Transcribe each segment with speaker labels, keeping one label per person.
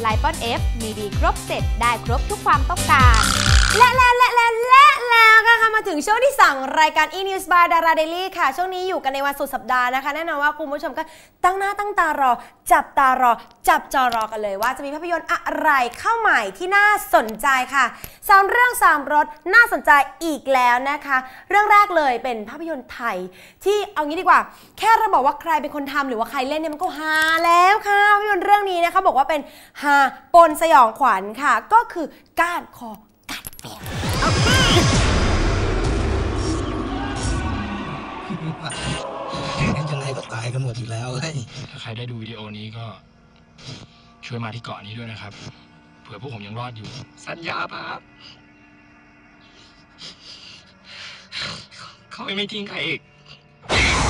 Speaker 1: ไลปอนเอฟมีดีครบเสร็จได้ครบทุกความต้องการ และและและและและ แล้วก็ค่ะมาถึงช่วงที่สั่งรายการ e-news by Dara Daily ค่ะ ช่วงนี้อยู่กันในวันสุดสัปดาห์นะคะ แน่นอนว่าคุณผู้ชมก็ตั้งหน้าตั้งตารอ จับตารอ จับจอรอกันเลยว่าจะมีภาพยนตร์อะไรเข้าใหม่ที่น่าสนใจค่ะสามเรื่องสามรสน่าสนใจอีกแล้วนะคะ เรื่องแรกเลยเป็นภาพยนตร์ไทย ที่เอางี้ดีกว่า แค่เราบอกว่าใครเป็นคนทำหรือว่าใครเล่นเนี่ยมันก็ฮาแล้วค่ะภาพยนตร์เรื่องนี้นะคะบอกว่าเป็นฮาปนสยองขวัญค่ะ ก็คือก้านคอกัดแฝง
Speaker 2: ยังไงก็ตายกันหมดอยู่แล้วเฮ้ย
Speaker 3: ถ้าใครได้ดูวิดีโอนี้ก็ ช่วยมาที่เกาะนี้ด้วยนะครับ เผื่อพวกผมยังรอดอยู่
Speaker 2: สัญญาครับเขาไม่ทิ้งใครอีก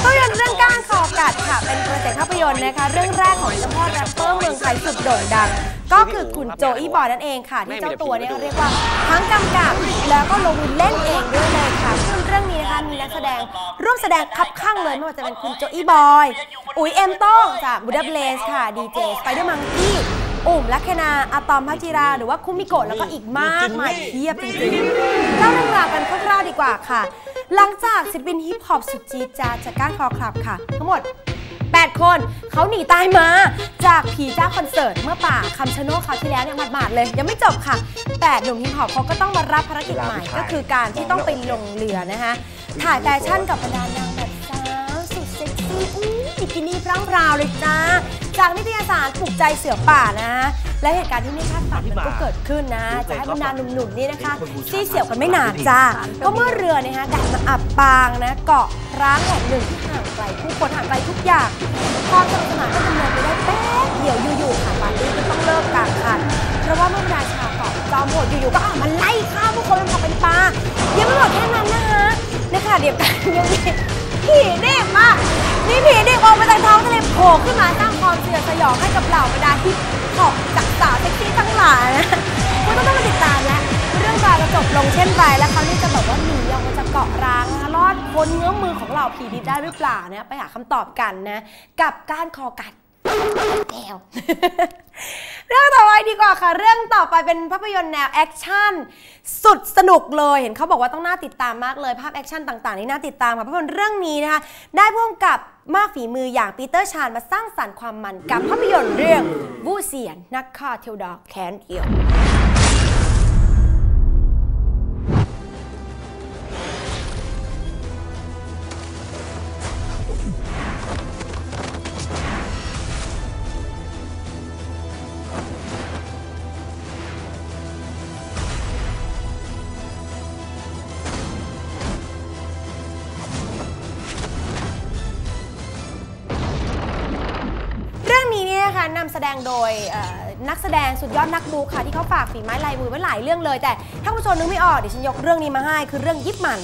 Speaker 1: ภาพยนตร์เรื่องก้านคอกัดค่ะ เป็นโปรเจกต์ภาพยนตร์นะคะ เรื่องแรกของเจ้าพ่อแรปเปอร์เมืองไทยสุดโด่งดัง ก็คือคุณโจอี้บอยนั่นเองค่ะ ที่เจ้าตัวเนี่ยเรียกว่าทั้งกำกับแล้วก็ลงมือเล่นเองด้วยเลยค่ะซึ่งเรื่องนี้นะคะมีนักแสดงร่วมแสดงคับข้างเลยไม่ว่าจะเป็นคุณโจอี้บอยอุ๋ยเอ็มโต้งจากบูดาเบลสค่ะดีเจสไปเดอร์มังกี้อุ่มลัคเคนาอะตอมพัจิรา หรือว่าคุมิโกะแล้วก็อีกมากมายเพียบจริงๆเล่าเรื่องราวกันคร่าวๆดีกว่าค่ะ หลังจากศิลปินฮิปฮอปสุดจี๊ดจาดจากก้านคอคลับค่ะ ทั้งหมด 8 คน เขาหนีตายมา จากผีเจ้าคอนเสิร์ตเมื่อป่าคำชะโนดคราวที่แล้วเนี่ยหมาดๆเลย ยังไม่จบค่ะแต่หนุ่มฮิปฮอปเขาก็ต้องมารับภารกิจใหม่ ก็คือการที่ต้องไปลงเรือนะคะถ่ายแฟชั่นกับบรรดานางแบบสาวสุดเซ็กซี่อู้บิกินี่พร่างพราวเลยจ้าจากนิตยสารปลุกใจเสือป่านะ และเหตุการณ์ที่ไม่คาดฝันมันก็เกิดขึ้นนะ จะให้บรรดาหนุ่มๆนี่นะคะซี่เสี่ยวกันไม่นานจ้าก็เมื่อเรือเนี่ยนะคะดันมาอับปางนะเกาะร้างแห่งหนึ่งที่ห่าง ไกลผู้คนห่างไกลทุกอย่างความสนุกสนานก็ดำเนินไปได้แป๊บเดียวอยู่ๆค่ะปาร์ตี้ก็ต้องเลิกกลางคันเพราะว่าเมื่อราชาวเกาะจอมโหดอยู่ๆก็ออกมาไล่ฆ่าผู้คนเป็นผักเป็นปลายังไม่หมดแค่นั้นนะคะในขณะเดียวกันยังมีผีเด็กมากมีผีเด็กออกมาจากท้องทะเลโผล่ขึ้นมาสร้างความเสยดสยองให้กับเหล่าบรรดาฮิปฮอปจากสาวเซ็กซี่ทั้งหลายนะคุณต้องต้องมาติดต บลงเช่นไรแล้วเขานี่จะแบบว่าหนีออกมาจากเกาะร้างนะคะรอดพ้นเงื้อมือของเหล่าผีดิบได้หรือเปล่าเนี่ยไปหาคำตอบกันนะกับก้านคอกัดแก้วเรื่องต่อไปดีกว่าค่ะ เรื่องต่อไปเป็นภาพยนตร์แนวแอคชั่นสุดสนุกเลยเห็นเขาบอกว่าต้องน่าติดตามมากเลย ภาพแอคชั่นต่างๆนี่น่าติดตามค่ะภาพยนตร์เรื่องนี้นะคะ ได้พ่วงกับมากฝีมืออย่างปีเตอร์ชานมาสร้างสรรค์ความมันกับภาพยนตร์เรื่องวูเซียนนักฆ่าเทวดาแคนเดียว นี้นนะคะนำแสดงโดยนักแสดงสุดยอดนักบูค่ะที่เขาฝากฝีไม้ลายมือไว้หลายเรื่องเลย แต่ถ้าผู้ชมนึกไม่ออกเดี๋ยวฉันยกเรื่องนี้มาให้ คือเรื่องยิปมัน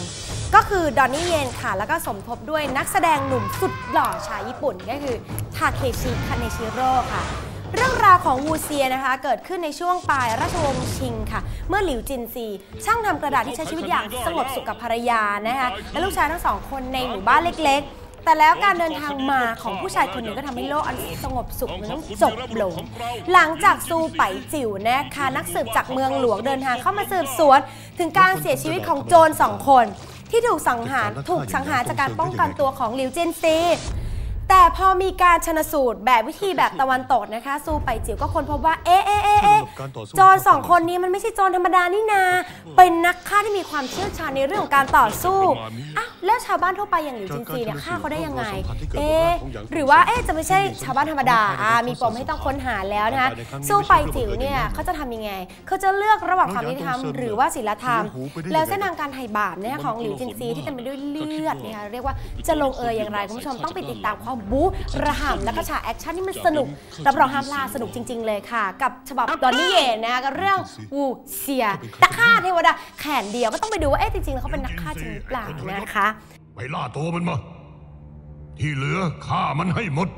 Speaker 1: ก็คือดอนนี่เยนค่ะ แล้วก็สมทบด้วยนักแสดงหนุ่มสุดหล่อชาวญี่ปุ่น ก็คือทาเคชิคาเนชิโร่ค่ะเรื่องราวของวูเซียนะคะ เกิดขึ้นในช่วงปลายราชวงศ์ชิงค่ะ เมื่อหลิวจินซี ช่างทำกระดาษที่ใช้ชีวิตอย่างสงบสุขกับภรรยานะคะและลูกชายทั้งสองคนในหมู่บ้านเล็ก แต่แล้วการเดินทางมาของผู้ชายคนหนึ่งก็ทำให้โลกอันสงบสุขนั้นจบลง หลังจากซูไปจิ๋วนะคะนักสืบจากเมืองหลวงเดินทางเข้ามาสืบสวน ถึงการเสียชีวิตของโจรสองคน ที่ถูกสังหารถูกสังหารจากการป้องกันตัวของหลิวจินซีแต่พอมีการชนสูตรแบบวิธีแบบตะวันตกนะคะซูไปจิ๋วก็ค้นพบว่า เอ๊ะเอ๊ะเอ๊ะเอ๊ะโจรสองคนนี้มันไม่ใช่โจรธรรมดานี่นา เป็นนักฆ่าที่มีความเชี่ยวชาญในเรื่องของการต่อสู้อ้าว แล้วชาวบ้านทั่วไปอย่างหลิวจินซีเนี่ยฆ่าเขาได้ยังไง เอ๊ะหรือว่าเอ๊ะจะไม่ใช่ชาวบ้านธรรมดาอ่ามีปมให้ต้องค้นหาแล้วนะคะสู้ไปจิ๋วเนี่ยเขาจะทำยังไง เขาจะเลือกระหว่างความยุติธรรมหรือว่าศีลธรรม แล้วเส้นทางการไถ่บาปเนี่ยของหลิวจินซีที่เต็มไปด้วยเลือดเนี่ยเรียกว่าจะลงเอยอย่างไรคุณผู้ชมต้องไปติดตามความบู๊ระห่ำแล้วก็ฉากแอคชั่นที่มันสนุกรับรองห้ามพลาดสนุกจริง ๆ เลยค่ะ กับฉบับดอนนี่เยนนะคะกับเรื่องวูเซียนักฆ่าเทวดาแขนเดียวก็ต้องไปดูว่าเอ๊ะจริงๆแล้วเขาเป็นนักฆ่าจริงหรือเปล่านะคะ
Speaker 4: ไป ล่าตัวมันมา ที่เหลือฆ่ามันให้หมด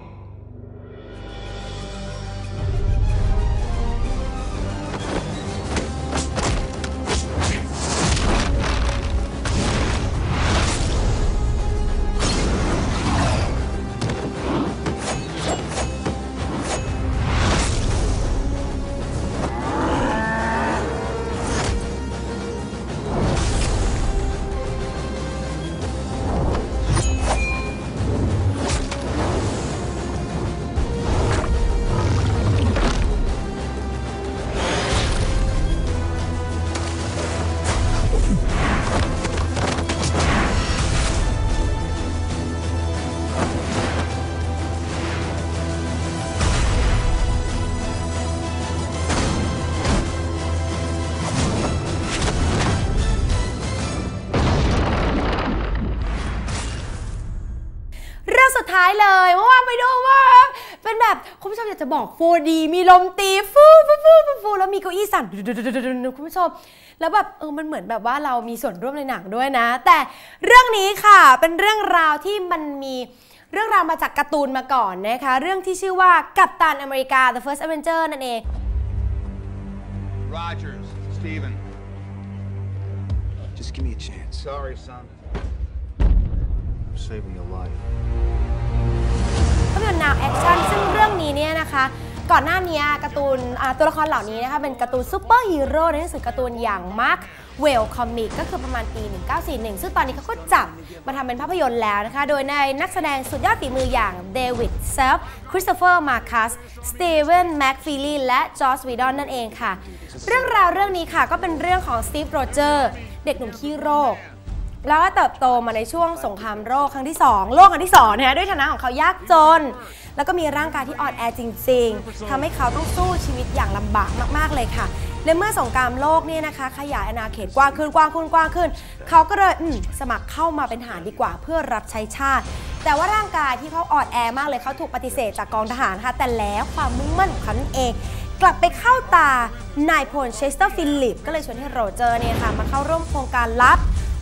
Speaker 1: ท้ายเลยเมื่อวานไปดูว่าเป็นแบบคุณผู้ชมอยากจะบอก 4D มีลมตีฟูฟูฟูฟูฟูแล้วมีเก้าอี้สั่นคุณผู้ชม แล้วแบบเออมันเหมือนแบบว่าเรามีส่วนร่วมในหนังด้วยนะ แต่เรื่องนี้ค่ะเป็นเรื่องราวที่มันมีเรื่องราวมาจากการ์ตูนมาก่อนนะคะ เรื่องที่ชื่อว่ากัปตันอเมริกา The First Avenger นั่นเอง
Speaker 5: Rogers, Steven.
Speaker 6: Just give me a chance.
Speaker 5: Sorry, son.
Speaker 6: I'm saving your life.
Speaker 1: ก่อนหน้านี้การ์ตูนตัวละครเหล่านี้นะคะเป็นการ์ตูนซูเปอร์ฮีโร่ในหนังสือการ์ตูนอย่างมาร์คเวลคอมิกก็คือประมาณปี 1941 ซึ่งตอนนี้เขาก็จับมาทำเป็นภาพยนตร์แล้วนะคะ โดยในนักแสดงสุดยอดฝีมืออย่างเดวิดเซฟคริสโตเฟอร์มาคัสสตีเวนแม็กฟิลีและจอร์จวีดอนนั่นเองค่ะ เรื่องราวเรื่องนี้ค่ะก็เป็นเรื่องของสตีฟโรเจอร์เด็กหนุ่มขี้โรคแล้วก็เติบโตมาในช่วงสงครามโลกครั้งที่ 2 โลกครั้งที่2นะฮะด้วยฐานะของเขายากจน แล้วก็มีร่างกายที่อ่อนแอจริง ๆทำให้เขาต้องสู้ชีวิตอย่างลำบากมากๆเลยค่ะและเมื่อสงครามโลกเนี่ยนะคะ ขยายอาณาเขตกว้างขึ้นกว้างขึ้นกว้างขึ้น เขาก็เลยสมัครเข้ามาเป็นทหารดีกว่าเพื่อรับใช้ชาติ แต่ว่าร่างกายที่เขาอ่อนแอมากเลยเขาถูกปฏิเสธจากกองทหารค่ะแต่แล้วความมุ่งมั่นของเขาเอง กลับไปเข้าตานายพลเชสเตอร์ฟิลิป ก็เลยชวนให้โรเจอร์เนี่ยค่ะมาเข้าร่วมโครงการลับ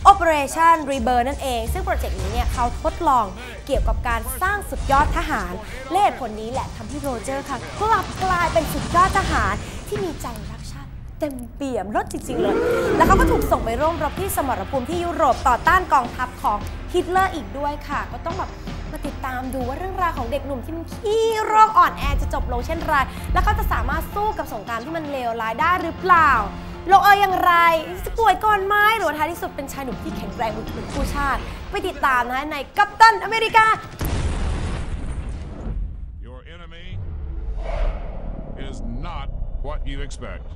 Speaker 1: Operation Rebirth นั่นเอง ซึ่งโปรเจกต์นี้เนี่ยเขาทดลองเกี่ยวกับการสร้างสุดยอดทหารและเหตุผลนี้แหละทำให้โรเจอร์ค่ะกลับกลายเป็นสุดยอดทหารที่มีใจรักชาติเต็มเปี่ยมรถจริง ๆ เลย แล้วเขาก็ถูกส่งไปร่วมรบที่สมรภูมิที่ยุโรปต่อต้านกองทัพของฮิตเลอร์อีกด้วยค่ะ ก็ต้องแบบมาติดตามดูว่าเรื่องราวของเด็กหนุ่มที่มันขี้โรคอ่อนแอจะจบลงเช่นไร แล้วเขาจะสามารถสู้กับสงครามที่มันเลวร้ายได้หรือเปล่า ลงเอยอย่างไรจะป่วยก่อนไหมหรือว่าท้ายที่สุดเป็นชายหนุ่มที่แข็งแรงเหมือนผู้ชาติ ไปติดตามนะในกัปตันอเมริกา
Speaker 7: Your enemy is not what you expect.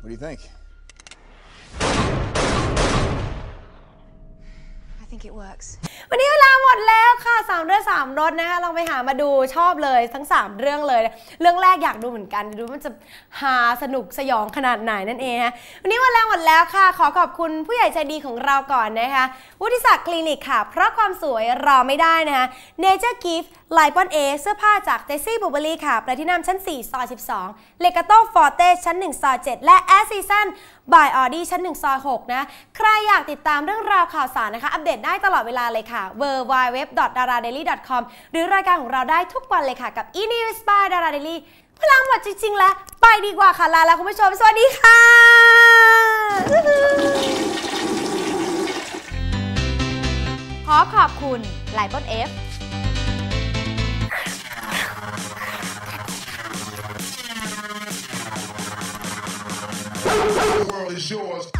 Speaker 6: What do you think?
Speaker 8: I think it works.
Speaker 1: หมดแล้วค่ะสามเรื่องสามรถนะคะลองไปหามาดูชอบเลยทั้ง 3 เรื่องเลย เรื่องแรกอยากดูเหมือนกัน ดูมันจะฮาสนุกสยองขนาดไหนนั่นเองนะวันนี้เวลาหมดแล้วค่ะ ขอขอบคุณผู้ใหญ่ใจดีของเราก่อนนะคะวุฒิศักดิ์คลินิกค่ะ เพราะความสวยรอไม่ได้นะคะ Nature Gift ไลปอนเอเสื้อผ้าจากเจซี่บูเบอรี่ค่ะประที่นำชั้น 4 ซอย 12 เลกาโต้ฟอร์เตชั้น 1 ซอย 7 และแอสซีซันบายออดี้ชั้น 1 ซอย 6 นะ ใครอยากติดตามเรื่องราวข่าวสารนะคะ อัปเดตได้ตลอดเวลาเลยค่ะ w w w d a r a d a i l y c o m หรือรายการของเราได้ทุกวันเลยค่ะกับ e news by Dara Daily พลังหมดจริง ๆ แล้ว ไปดีกว่าค่ะ ลาแล้วคุณผู้ชม สวัสดีค่ะ
Speaker 8: ขอขอบคุณไลปอนเอฟ
Speaker 7: The world is yours.